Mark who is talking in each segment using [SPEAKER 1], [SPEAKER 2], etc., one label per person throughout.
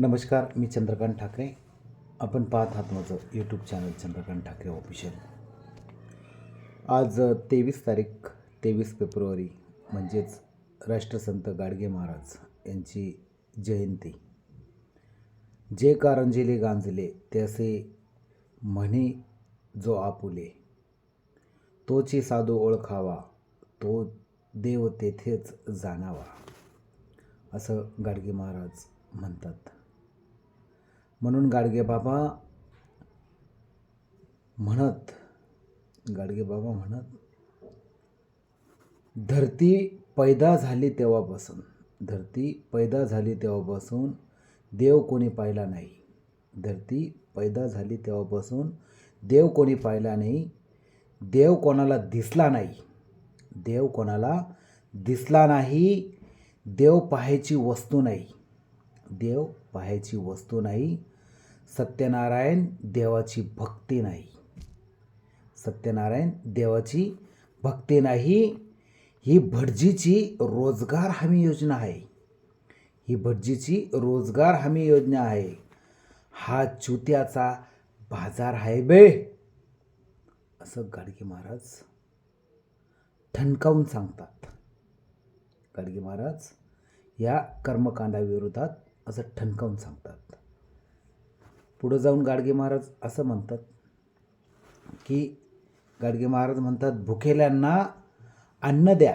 [SPEAKER 1] नमस्कार मी चंद्रकांत ठाकरे. आपण पाहत आहात माझं YouTube channel Chandrakant Thackeray official आज तेवीस तारीख तेवीस फेब्रुवारी म्हणजेच राष्ट्रसंत गाडगे महाराज यांची जयंती. जे कारंजिले गांजले त्यासे म्हणे जो आपुले. तोची साधू ओळखावा तो देव तेथेच जाणावा असं गाडगे महाराज म्हणतात. म्हणून गाडगे बाबा म्हणत गाडगे बाबा म्हणत धरती पैदा झाली तेव्हापासून धरती पैदा झाली तेव्हापासून देव कोणी पाहिला नाही. धरती पैदा झाली तेव्हापासून देव कोणी पाहिला नाही. देव कोणाला दिसला नाही. देव कोणाला दिसला नाही. देव पाहायची वस्तू नाही. देव पाहायची वस्तू नाही. सत्यनारायण देवाची भक्ती नाही. सत्यनारायण देवाची भक्ती नाही. ही भटजीची रोजगार हमी योजना आहे. ही भटजीची रोजगार हमी योजना आहे. हा चुत्याचा बाजार आहे बे. असं गाडगे महाराज ठणकावून सांगतात. गाडगे महाराज या कर्मकांडाविरोधात असं ठणकावून सांगतात. पुढं जाऊन गाडगे महाराज असं म्हणतात की गाडगे महाराज म्हणतात भुकेल्यांना अन्न द्या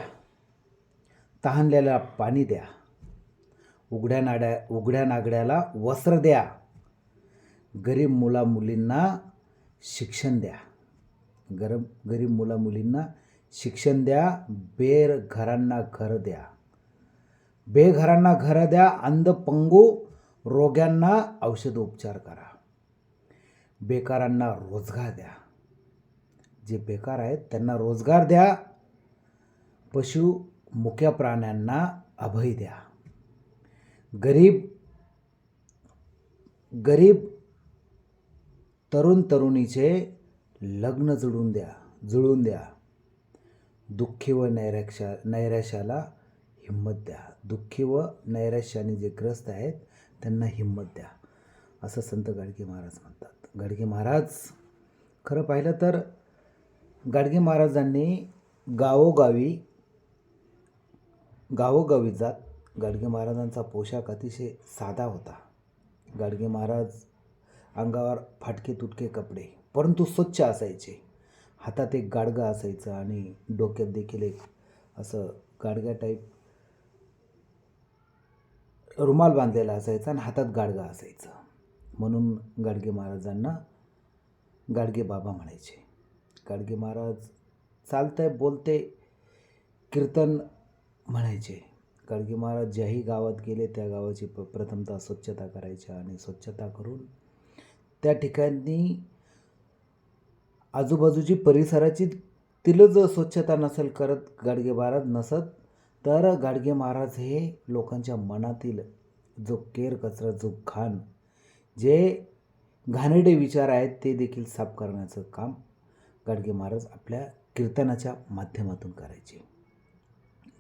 [SPEAKER 1] तहानलेल्या पाणी द्या उघड्या नाड्या उघड्या नागड्याला वस्त्र द्या गरीब मुला मुलींना शिक्षण द्या गरम गरीब मुला मुलींना शिक्षण द्या बेर घरांना घर द्या बेघरांना घरं द्या अंध पंगू रोग्यांना औषधोपचार करा. बेकारांना रोजगार द्या. जे बेकार आहेत त्यांना रोजगार द्या. पशु मुक्या प्राण्यांना अभय द्या. गरीब गरीब तरुण तरुणीचे लग्न जुळून द्या जुळून द्या. दुःखी व नैराश्या नैराश्याला हिंमत द्या. दुःखी व नैराश्याने जे ग्रस्त आहेत त्यांना हिंमत द्या. असं संत गाडगे महाराज म्हणतात. गाडगे महाराज खरं पाहिलं तर गाडगे महाराजांनी गावोगावी गावोगावी जात गाडगे महाराजांचा पोशाख अतिशय साधा होता. गाडगे महाराज अंगावर फाटके तुटके कपडे परंतु स्वच्छ असायचे. हातात एक गाडगं असायचं आणि डोक्यात देखील एक असं गाडग्या टाईप रुमाल बांधलेला असायचा आणि हातात गाडगा असायचं. म्हणून गाडगे महाराजांना गाडगे बाबा म्हणायचे. गाडगे महाराज चालतंय बोलते कीर्तन म्हणायचे. गाडगे महाराज ज्याही गावात गेले त्या गावाची प प्रथमतः स्वच्छता करायच्या आणि स्वच्छता करून त्या ठिकाणी आजूबाजूची परिसराची तिला जर स्वच्छता नसेल करत गाडगे महाराज नसत तर गाडगे महाराज हे लोकांच्या मनातील जो केर कचरा जो घाण जे घाणेरडे विचार आहेत ते देखील साफ करण्याचं काम गाडगे महाराज आपल्या कीर्तनाच्या माध्यमातून करायचे.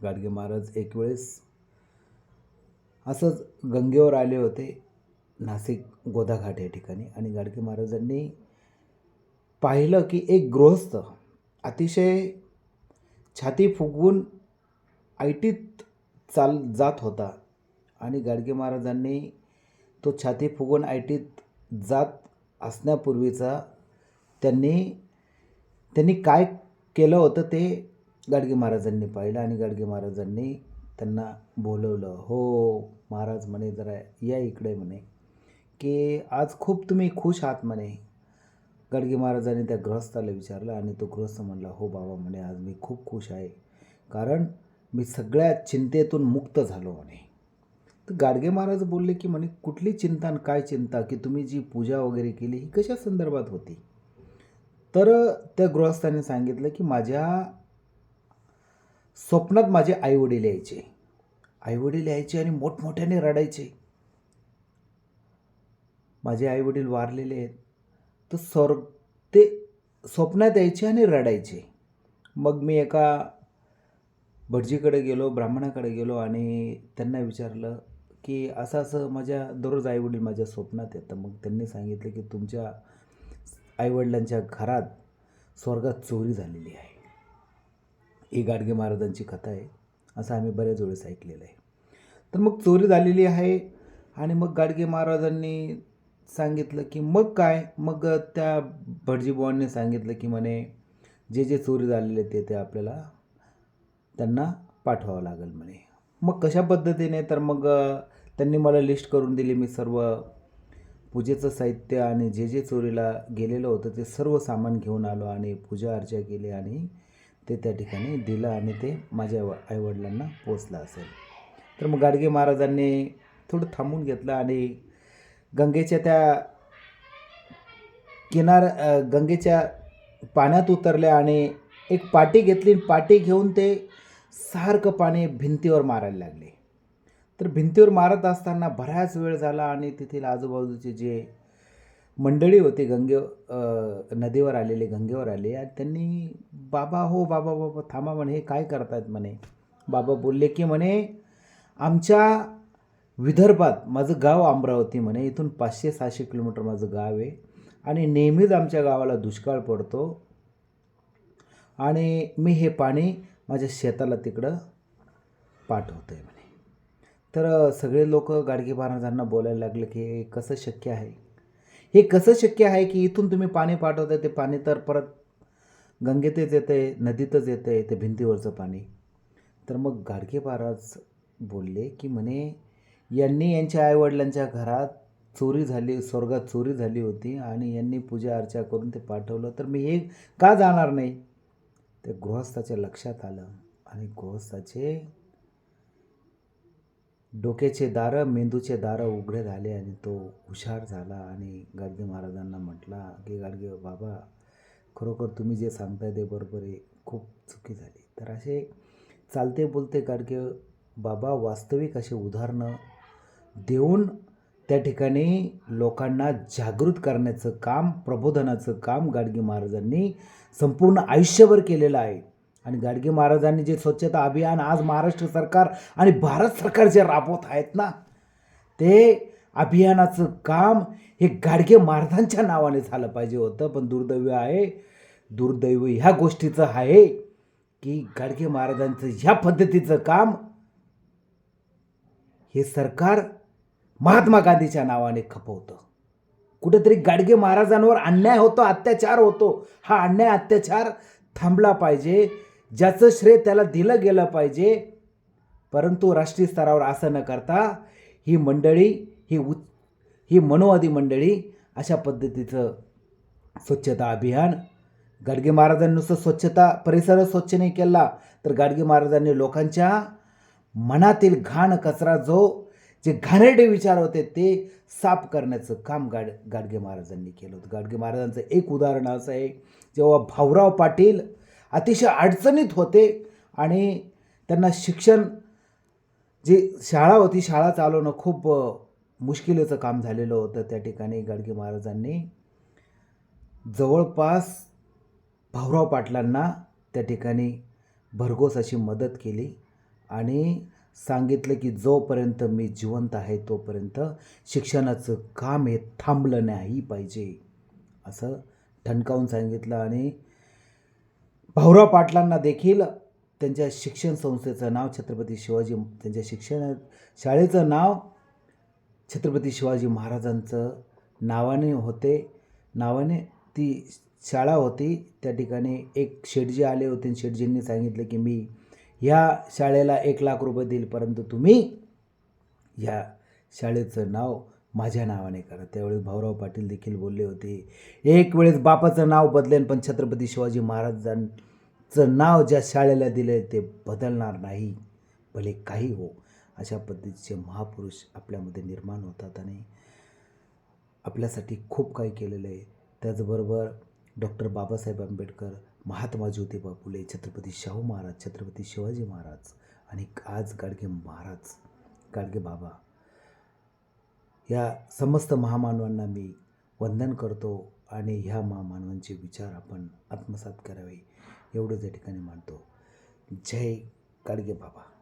[SPEAKER 1] गाडगे महाराज एक वेळेस असंच गंगेवर आले होते नाशिक गोदाघाट या ठिकाणी. आणि गाडगे महाराजांनी पाहिलं की एक गृहस्थ अतिशय छाती फुगवून आय टीत चाल जात होता आणि गाडगे महाराजांनी तो छाती फुगून आय टीत जात असण्यापूर्वीचा त्यांनी त्यांनी काय केलं होतं ते गाडगे महाराजांनी पाहिलं आणि गाडगे महाराजांनी त्यांना बोलवलं हो महाराज म्हणे जरा या इकडे म्हणे की आज खूप तुम्ही खुश आहात म्हणे. गाडगे महाराजांनी त्या गृहस्थाला विचारलं आणि तो गृहस्थ म्हणला हो बाबा म्हणे आज मी खूप खुश आहे कारण मी सगळ्या चिंतेतून मुक्त झालो म्हणे. तर गाडगे महाराज बोलले की म्हणे कुठली चिंता आणि काय चिंता? की तुम्ही जी पूजा वगैरे केली ही कशा संदर्भात होती? तर त्या गृहस्थाने सांगितलं की माझ्या स्वप्नात माझे आईवडील यायचे. आईवडील यायचे आणि मोठमोठ्याने रडायचे. माझे आईवडील वारलेले आहेत. तर स्वर ते स्वप्नात यायचे आणि रडायचे. मग मी एका भटजीकडे गेलो ब्राह्मणाकडे गेलो आणि त्यांना विचारलं की असं असं माझ्या दररोज आईवडील माझ्या स्वप्नात येतं. मग त्यांनी सांगितलं की तुमच्या आईवडिलांच्या घरात स्वर्गात चोरी झालेली आहे. ही गाडगे महाराजांची कथा आहे. असं आम्ही बऱ्याच वेळेस ऐकलेलं आहे. तर मग चोरी झालेली आहे आणि मग गाडगे महाराजांनी सांगितलं की मग काय? मग त्या भटजीबुवांनी सांगितलं की म्हणे जे जे चोरी झालेले ते ते आपल्याला त्यांना पाठवावं लागेल म्हणे. मग कशा पद्धतीने? तर मग त्यांनी मला लिस्ट करून दिली मी सर्व पूजेचं साहित्य आणि जे जे चोरीला गेलेलं होतं ते सर्व सामान घेऊन आलो आणि पूजा अर्चा केली आणि ते त्या ठिकाणी दिलं आणि ते माझ्या आईवडिलांना पोचलं असेल. तर मग गाडगे महाराजांनी थोडं थांबून घेतलं आणि गंगेच्या त्या किनार गंगेच्या पाण्यात उतरल्या आणि एक पाटी घेतली. आणि पाटी घेऊन ते सारखं पाणी भिंतीवर मारायला लागले. तर भिंतीवर मारत असताना बराच वेळ झाला आणि तेथील आजूबाजूचे जे मंडळी होती गंगे नदीवर आलेले गंगेवर आले. आणि त्यांनी बाबा हो बाबा बाबा थांबा म्हणे हे काय करतायत म्हणे? बाबा बोलले की म्हणे आमच्या विदर्भात माझं गाव अमरावती म्हणे इथून पाचशे सहाशे किलोमीटर माझं गाव आहे आणि नेहमीच आमच्या गावाला दुष्काळ पडतो आणि मी हे पाणी माझ्या शेताला तिकडं पाठवतो आहे म्हणे. तर सगळे लोक गाडगे महाराजांना बोलायला लागले की हे कसं शक्य आहे? हे कसं शक्य आहे की इथून तुम्ही पाणी पाठवताय ते पाणी तर परत गंगेतच येतं आहे नदीतच येतं आहे ते भिंतीवरचं पाणी. तर मग गाडगे महाराज बोलले की म्हणे यांनी यांच्या आईवडिलांच्या घरात चोरी झाली स्वर्गात चोरी झाली होती आणि यांनी पूजा अर्चा करून ते पाठवलं तर मी हे का जाणार नाही? ते गृहस्थाच्या लक्षात आलं आणि गृहस्थाचे डोक्याचे दारं मेंदूचे दारं उघडे झाले आणि तो हुशार झाला आणि गाडगे महाराजांना म्हटला की गाडगे बाबा खरोखर तुम्ही जे सांगताय ते बरोबर आहे. खूप चुकी झाली. तर असे चालते बोलते गाडगे बाबा वास्तविक असे उदाहरणं देऊन त्या ठिकाणी लोकांना जागृत करण्याचं काम प्रबोधनाचं काम गाडगे महाराजांनी संपूर्ण आयुष्यभर केलेलं आहे. आणि गाडगे महाराजांनी जे स्वच्छता अभियान आज महाराष्ट्र सरकार आणि भारत सरकार जे राबवत आहेत ना ते अभियानाचं काम हे गाडगे महाराजांच्या नावाने झालं पाहिजे होतं. पण दुर्दैव आहे दुर्दैव ह्या गोष्टीचं आहे की गाडगे महाराजांचं ह्या पद्धतीचं काम हे सरकार महात्मा गांधीच्या नावाने खपवतं. कुठेतरी गाडगे महाराजांवर अन्याय होतो अत्याचार होतो. हा अन्याय अत्याचार थांबला पाहिजे. ज्याचं श्रेय त्याला दिलं गेलं पाहिजे. परंतु राष्ट्रीय स्तरावर असं न करता ही मंडळी ही उ ही मनोवादी मंडळी अशा पद्धतीचं स्वच्छता अभियान गाडगे महाराजांनी नुसतं स्वच्छता परिसर स्वच्छ नाही केला तर गाडगे महाराजांनी लोकांच्या मनातील घाण कचरा जो जे घाणेरडे विचार होते ते साफ करण्याचं काम गाड गाडगे महाराजांनी केलं होतं. गाडगे महाराजांचं एक उदाहरण असं आहे जेव्हा भाऊराव पाटील अतिशय अडचणीत होते आणि त्यांना शिक्षण जी शाळा होती शाळा चालवणं खूप मुश्किलीचं काम झालेलं होतं. त्या ठिकाणी गाडगे महाराजांनी जवळपास भाऊराव पाटलांना त्या ठिकाणी भरघोस अशी मदत केली आणि सांगितलं की जोपर्यंत मी जिवंत आहे तोपर्यंत शिक्षणाचं काम हे थांबलं नाही पाहिजे. असं ठणकावून सांगितलं आणि भाऊराव पाटलांना देखील त्यांच्या शिक्षण संस्थेचं नाव छत्रपती शिवाजी त्यांच्या शिक्षण शाळेचं नाव छत्रपती शिवाजी महाराजांचं नावाने होते. नावाने ती शाळा होती. त्या ठिकाणी एक शेटजी आले होते. शेटजींनी सांगितलं की मी ह्या शाळेला एक लाख रुपये देईल परंतु तुम्ही ह्या शाळेचं नाव माझ्या नावाने करा. त्यावेळी भाऊराव पाटील देखील बोलले होते एक वेळेस बापाचं नाव बदलेन पण छत्रपती शिवाजी महाराजांचं नाव ज्या शाळेला दिलं ते बदलणार नाही. भले काही हो अशा पद्धतीचे महापुरुष आपल्यामध्ये निर्माण होतात आणि आपल्यासाठी खूप काही केलेलं आहे. त्याचबरोबर डॉक्टर बाबासाहेब आंबेडकर महात्मा ज्योतिबा फुले छत्रपती शाहू महाराज छत्रपती शिवाजी महाराज आणि आज गाडगे महाराज गाडगे बाबा. या समस्त महामानवांना मी वंदन करतो आणि ह्या महामानवांचे विचार आपण आत्मसात करावे एवढंच या ठिकाणी मानतो. जय गाडगे बाबा.